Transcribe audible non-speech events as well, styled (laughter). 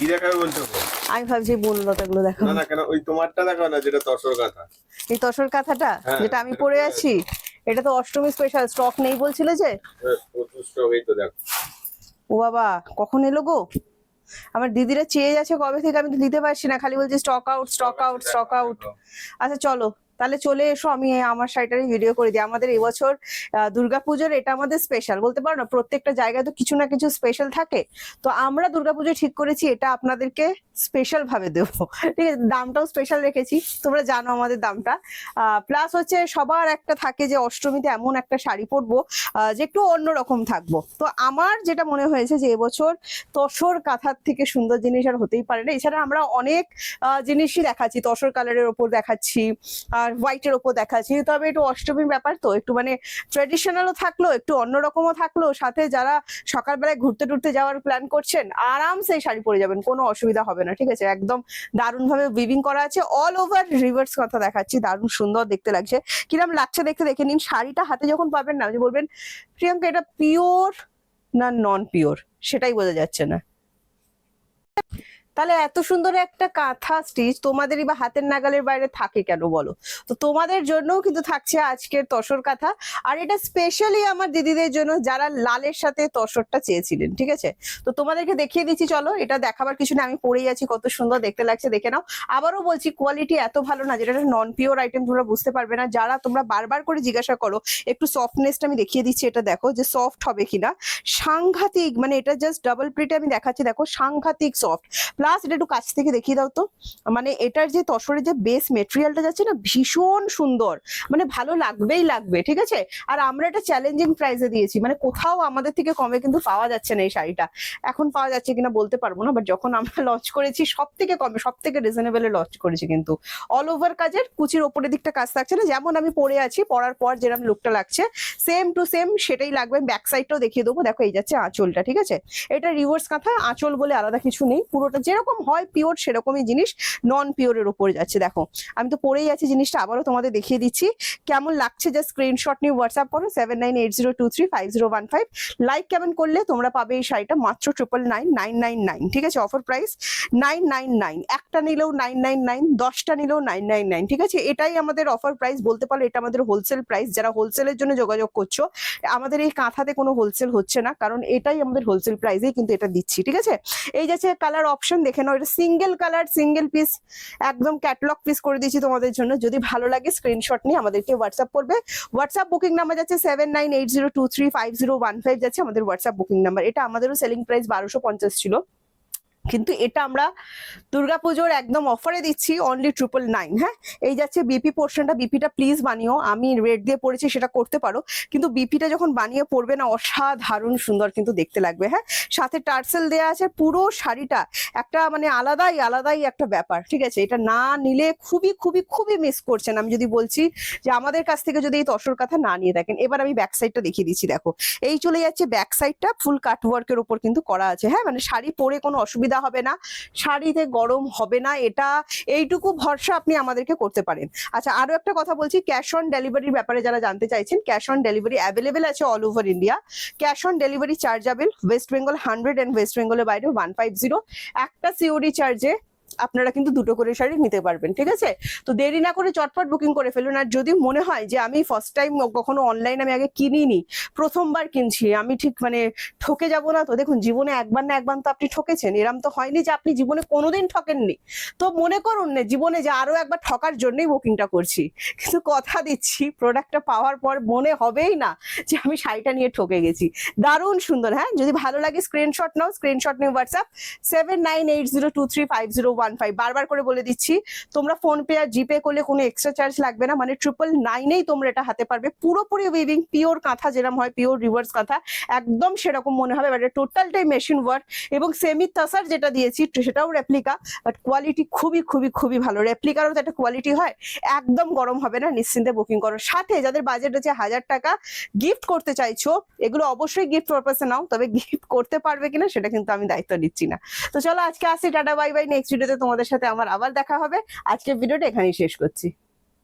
কি দেখাবে বলছো? আমি ভাবছি বনলতাগুলো দেখো না না কেন? ওই তোমারটা দেখাও না যেটা তসর কথা এই তসর কাঁথাটা হ্যাঁ, যেটা আমি পরে পরে আছি এটা তো অষ্টমী স্পেশাল স্টক নেই বলছিলে যে? প্রচুর হয়ে তো দেখো। ও বাবা কখন এলো গো? আমার দিদিরা চেয়ে যাচ্ছে কবে থেকে আমি তো দিতে পারছি না খালি বলছি stock out stock out stock out আচ্ছা চলো। তাহলে চলে এসো, আমি আমার শাড়িটারই ভিডিও করে দিই। আমাদের এবছর দুর্গাপুজোর এটা আমাদের স্পেশাল বলতে পারো না, প্রত্যেকটা জায়গায় তো কিছু না কিছু স্পেশাল থাকে। তো আমরা দুর্গাপুজো ঠিক করেছি, এটা আপনাদেরকে স্পেশাল ভাবে দেবো। ঠিক আছে, দামটাও স্পেশাল রেখেছি, তোমরা জানো আমাদের দামটা। প্লাস হচ্ছে সবার একটা থাকে যে অষ্টমীতে এমন একটা শাড়ি পরবো যে একটু অন্যরকম থাকব। তো আমার যেটা মনে হয়েছে যে এবছর তসর কাঁথার থেকে সুন্দর জিনিস আর হতেই পারে না। এছাড়া আমরা অনেক জিনিসই দেখাচ্ছি, তসর কালারের ওপর দেখাচ্ছি আর হোয়াইটের ওপর দেখাচ্ছি তবে একটু অষ্টমীর ব্যাপার তো, একটু মানে ট্রেডিশনালও থাকল, একটু অন্যরকমও থাকল, সাথে যারা সকালবেলায় ঘুরতে টুরতে যাওয়ার প্ল্যান করছেন, আরামসে এই শাড়ি পরে যাবেন, কোনো অসুবিধা হবে না, ঠিক আছে? একদম দারুণ ভাবে উইভিং করা আছে অল ওভার রিভার্স কথা দেখাচ্ছি, দারুণ সুন্দর দেখতে লাগছে। কিরম লাগছে দেখতে, দেখে নিন, শাড়িটা হাতে যখন পাবেন না যে বলবেন, প্রিয়াঙ্কা, এটা পিওর না নন পিওর সেটাই বোঝা যাচ্ছে না। তাহলে এত সুন্দর একটা কাঁথা স্টিচ তোমাদেরই বা হাতের নাগালের বাইরে থাকে কেন বলো? তো তোমাদের জন্যও কিন্তু থাকছে আজকের তসর কাঁথা। আর এটা স্পেশালি আমার দিদিদের জন্য যারা লালের সাথে তসরটা চেয়েছিলেন, ঠিক আছে? তো তোমাদেরকে দেখিয়ে দিচ্ছি, চলো, এটা দেখাবার কিছু না, আমি পরেই আছি, কত সুন্দর দেখতে লাগছে, দেখে নাও। আবারও বলছি কোয়ালিটি এত ভালো না, যেটা নন পিওর আইটেম তোমরা বুঝতে পারবে না। যারা তোমরা বারবার করে জিজ্ঞাসা করো, একটু সফটনেসটা আমি দেখিয়ে দিচ্ছি, এটা দেখো যে সফট হবে কিনা। সাংঘাতিক মানে এটা জাস্ট ডাবল প্রিটে আমি দেখাচ্ছি, দেখো, সাংঘাতিক সফট প্লাস এটা একটু কাছ থেকে দেখিয়ে দাও তো। মানে এটার যে তসরের যে বেস মেটেরিয়ালটা যাচ্ছে না, ভীষণ সুন্দর। মানে ভালো লাগবেই লাগবে, ঠিক আছে? আর আমরা এটা চ্যালেঞ্জিং প্রাইসে দিয়েছি। মানে কোথাও আমাদের থেকে কমে কিন্তু পাওয়া যাচ্ছে না এই শাড়িটা। এখন পাওয়া যাচ্ছে কিনা বলতে পারব না বাট যখন আমরা (laughs) লঞ্চ করেছি সব থেকে কমে সব থেকে রিজনেবলে লঞ্চ করেছি কিন্তু। অল ওভার কাজের, কুচির ওপরের দিকটা কাজ থাকছে না। যেমন আমি পরে আছি, পরার পর যেরকম লুকটা লাগছে সেম টু সেম সেটাই লাগবে ব্যাক সাইডটাও দেখিয়ে দেবো। দেখো, এই যাচ্ছে আঁচলটা, ঠিক আছে? এটা রিভার্স কাঁথা, আঁচল বলে আলাদা কিছু নেই। পুরোটা যেরকম হয় পিওর সেরকমই জিনিস নন পিওরের উপরে যাচ্ছে। দেখো, আমি তো পরেই আছি, জিনিসটা আবারও তোমাদের দেখিয়ে দিচ্ছি। কেমন লাগছে যা স্ক্রিনশট নিয়ে হোয়াটসঅ্যাপ করো seven nine eight zero two three five zero one five like কেমন করলে তোমরা পাবে এই শাড়িটা, মাত্র triple nine nine nine nine ঠিক আছে? Offer price nine nine nine একটা নিলেও নাইন নাইন নাইন দশটা নিলেও নাইন নাইন নাইন ঠিক আছে? এটাই আমাদের অফার প্রাইস বলতে পারো এটা আমাদের হোলসেল প্রাইস যারা হোলসেলের জন্য যোগাযোগ করছ। আমাদের এই কাঁথাতে কোনো হোলসেল হচ্ছে না, কারণ এটাই আমাদের হোলসেল প্রাইসেই কিন্তু এটা দিচ্ছি, ঠিক আছে? এই যাচ্ছে কালার অপশন দেখে নাও, এটা সিঙ্গেল কালার সিঙ্গেল পিস একদম ক্যাটলগ পিস করে দিয়েছি তোমাদের জন্য। যদি ভালো লাগে স্ক্রিনশট নিয়ে আমাদেরকে হোয়াটসঅ্যাপ করবে। হোয়াটসঅ্যাপ বুকিং নাম্বার যাচ্ছে seven nine eight zero two three five zero one five যাচ্ছে আমাদের হোয়াটসঅ্যাপ বুকিং নাম্বার এটা আমাদেরও সেলিং প্রাইস বারোশো পঞ্চাশ ছিল। কিন্তু এটা আমরা দুর্গাপুজোর একদম অফারে দিচ্ছি অনলি ট্রিপল নাইন হ্যাঁ? এই যাচ্ছে বিপি পোর্শনটা বিপিটা প্লিজ বানিও। আমি রেড দিয়ে পড়েছি, সেটা করতে পারো। কিন্তু বিপিটা যখন বানিয়ে পড়বে না, অসাধারণ সুন্দর কিন্তু দেখতে লাগবে হ্যাঁ? সাথে টার্সেল দেওয়া আছে, পুরো শাড়িটা। একটা মানে আলাদাই আলাদাই একটা ব্যাপার, ঠিক আছে? এটা না নিলে খুবই খুবই খুবই মিস করছেন। আমি যদি বলছি যে আমাদের কাছ থেকে যদি এই তসর কথা না নিয়ে থাকেন এবার আমি ব্যাক সাইডটা দেখিয়ে দিচ্ছি, দেখো। এই চলে যাচ্ছে ব্যাক সাইডটা ফুল কাট ওয়ার্কের উপর কিন্তু করা আছে হ্যাঁ? মানে শাড়ি পরে কোনো অসুবিধা হবে না, শাড়িতে গরম হবে না, এটা এইটুকু ভরসা আপনি আমাদেরকে করতে পারেন। আচ্ছা আরও একটা কথা বলছি ক্যাশ অন ডেলিভারির ব্যাপারে যারা জানতে চাইছেন ক্যাশ অন ডেলিভারি অ্যাভেলেবেল আছে all over India cash on delivery charge chargeable West Bengal hundred and West বেঙ্গলের বাইরে ওয়ান ফাইভ জিরো একটা সিওডি চার্জে আপনারা কিন্তু দুটো করে শাড়ি নিতে পারবেন, ঠিক আছে? তো দেরি না করে চটপট বুকিং করে ফেলুন। আর যদি মনে হয় যে আমি ফার্স্ট টাইম কখনো অনলাইন আমি আগে কিনিনি, প্রথমবার কিনছি, আমি ঠিক মানে ঠকে যাব না তো? দেখুন, জীবনে একবার না একবার তো আপনি ঠকেছেন। এরম তো হয়নি যে আপনি জীবনে কোনোদিন ঠকেননি। তো মনে করুন না, জীবনে যে আরও একবার ঠকার জন্যই বুকিংটা করছি। কিন্তু কথা দিচ্ছি প্রোডাক্টটা পাওয়ার পর মনে হবেই না যে আমি শাড়িটা নিয়ে ঠকে গেছি। দারুণ সুন্দর হ্যাঁ? যদি ভালো লাগে স্ক্রিনশট নাও স্ক্রিনশট নিয়ে WhatsApp seven nine eight zero two three five zero one five বারবার করে বলে দিচ্ছি, তোমরা ফোন পে আর জিপে করলে কোনো এক্সট্রা চার্জ লাগবে না মানে ট্রিপল নাইনেই তোমরা এটা হাতে পারবে। পুরোপুরি উইভিং পিওর কাঁথা যেরকম হয় পিওর রিভার্স কাঁথা, একদম সেরকম মনে হবে বাট টোটালটাই মেশিন ওয়ার্ক এবং সেমি তাসার যেটা দিয়েছি, সেটাও রেপ্লিকা বাট কোয়ালিটি খুবই খুবই খুবই ভালো। রেপ্লিকারও তো একটা কোয়ালিটি হয়, একদম গরম হবে না, নিশ্চিন্তে বুকিং করো। সাথে যাদের বাজেট আছে হাজার টাকা গিফট করতে চাইছো, এগুলো অবশ্যই গিফট পারপাসে নাও, তবে গিফট করতে পারবে কিনা, সেটা কিন্তু আমি দায়িত্ব নিচ্ছি না। তো চলো আজকে আসি, টাটা বাই বাই নেক্সট ভিডিওতে তোমাদের সাথে আমার আবার দেখা হবে। আজকে ভিডিওটা এখানেই শেষ করছি।